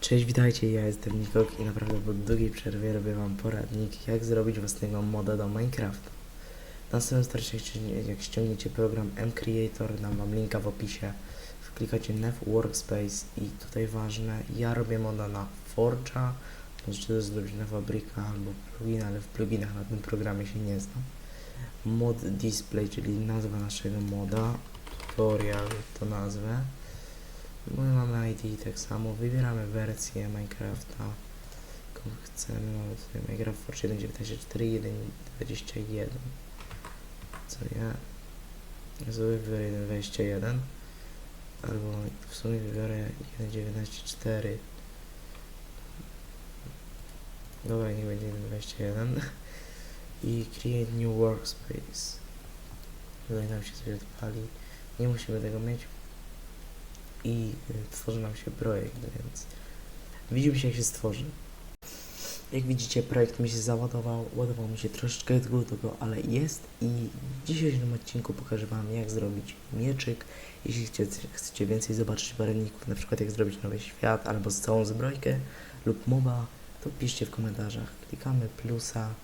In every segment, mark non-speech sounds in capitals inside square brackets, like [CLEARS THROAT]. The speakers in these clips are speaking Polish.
Cześć, witajcie, ja jestem Nikok i naprawdę po długiej przerwie robię wam poradnik, jak zrobić własnego moda do Minecrafta. Na samym starcie, jak ściągnie- jak ściągniecie program mCreator, dam wam linka w opisie, wklikacie Nev Workspace i tutaj ważne, ja robię moda na Forge'a, możecie to zrobić na Fabrika albo plugin, ale w pluginach na tym programie się nie znam. Mod Display, czyli nazwa naszego moda, tutorial to nazwę. My mamy ID tak samo, wybieramy wersję Minecrafta, jaką chcemy, mamy tutaj Minecraft Forge 1.19.4, 1.21, co ja sobie wybiorę 1.21, albo w sumie wybiorę 1.19.4, dobra, niech będzie 1.21 i Create New Workspace, tutaj nam się coś odpali, nie musimy tego mieć, i y, tworzy nam się projekt, więc widzimy się jak się stworzy. Jak widzicie projekt mi się załadował, ładował mi się troszeczkę długo, ale jest i w dzisiejszym odcinku pokażę Wam jak zrobić mieczyk. Jeśli chcecie, chcecie więcej zobaczyć barwników, na przykład jak zrobić nowy świat albo z całą zbrojkę lub moba, to piszcie w komentarzach. Klikamy plusa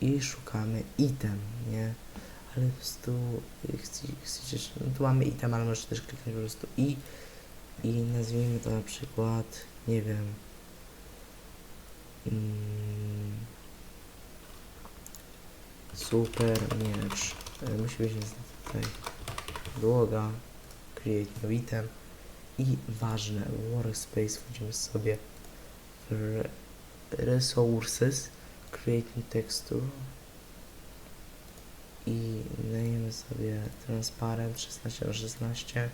i szukamy item, nie? Ale po prostu chcecie, tu mamy item, ale możecie też kliknąć po prostu i i nazwijmy to na przykład, nie wiem, mm, super miecz. E, Musi być tutaj długa, create new item i ważne, workspace, wchodzimy sobie w re- resources, create new texture i dajemy sobie transparent 16 na 16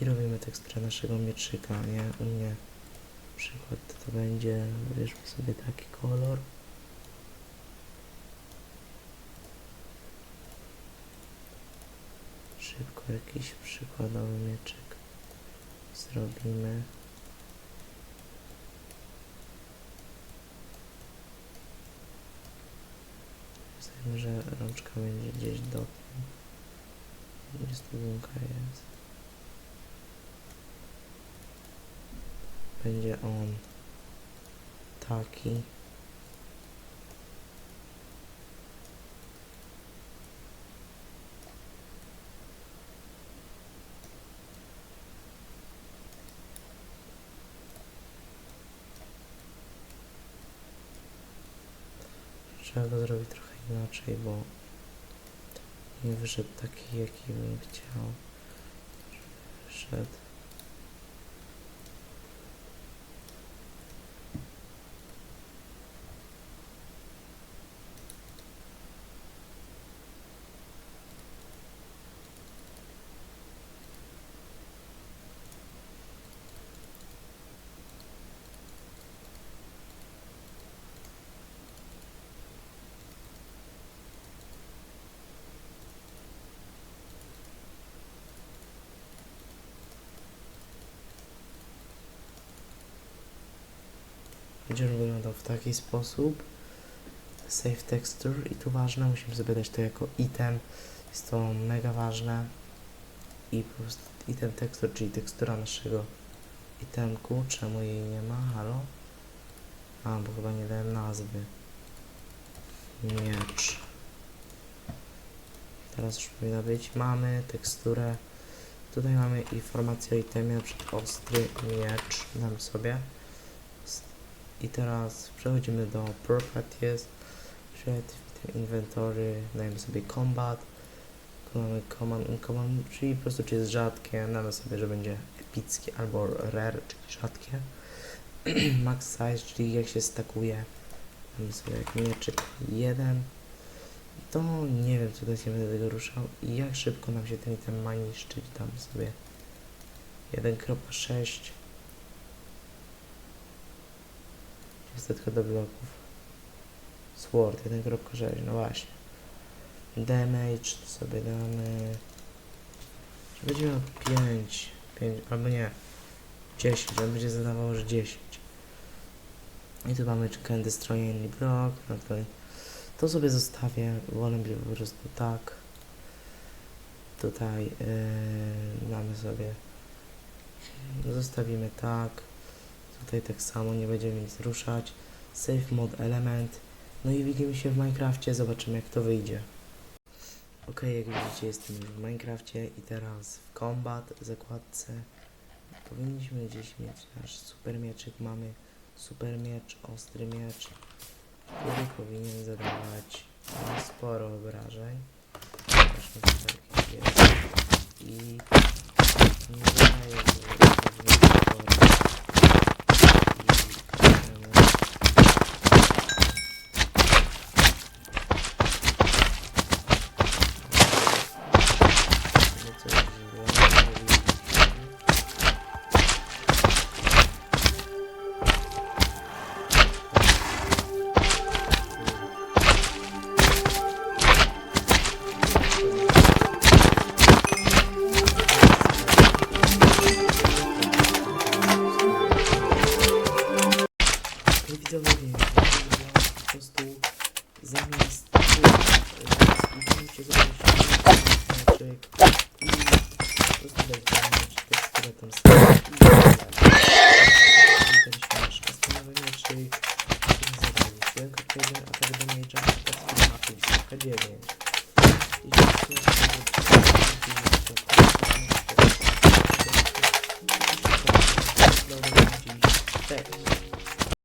i robimy teksturę naszego mieczyka, nie? U mnie przykład to będzie, wybierzmy sobie taki kolor. Szybko jakiś przykładowy mieczyk zrobimy. Myślę, że rączka będzie gdzieś do łąka jest. Będzie on taki. Trzeba go zrobić trochę inaczej, bo nie wyszedł taki, jaki bym chciał. żeby Wyszedł. Będzie on wyglądał w taki sposób. Save texture i tu ważne, musimy sobie dać to jako item. Jest to mega ważne. I po prostu item texture, czyli tekstura naszego itemku. Czemu jej nie ma? Halo? A, bo chyba nie dałem nazwy. Miecz. Teraz już powinna być. Mamy teksturę. Tutaj mamy informację o itemie, na przykład ostry miecz. Dam sobie. I teraz przechodzimy do Properties, Creative Item Inventory, dajemy sobie Combat, mamy Command, Uncommon, czyli po prostu czy jest rzadkie, damy sobie, że będzie epickie albo Rare, czyli rzadkie. [CLEARS THROAT] Max Size, czyli jak się stakuje, damy sobie jak mieczyk 1. To nie wiem, co teraz nie będę tego ruszał. I jak szybko nam się ten item ma niszczyć, dam sobie 1.6 Niestety do bloków. Sword 1.6, no właśnie. Damage sobie damy. Będzie miał 5, 5, albo nie. 10, on będzie zadawał, że 10. I tu mamy can destroy any block, no to, to sobie zostawię, wolę po prostu tak. Tutaj yy, mamy sobie, zostawimy tak. Tutaj tak samo nie będziemy nic ruszać. Save mod element. No i widzimy się w Minecrafcie, zobaczymy jak to wyjdzie. Ok, jak widzicie jestem już w Minecrafcie i teraz w combat zakładce powinniśmy gdzieś mieć nasz super mieczyk. Mamy super miecz, ostry miecz, który powinien zadawać sporo obrażeń. I nie obrażeń человек. Просто дайте мне 4 там Мишка, становление шеи. Задание. Человек отведен от огромной джампа. Подходи,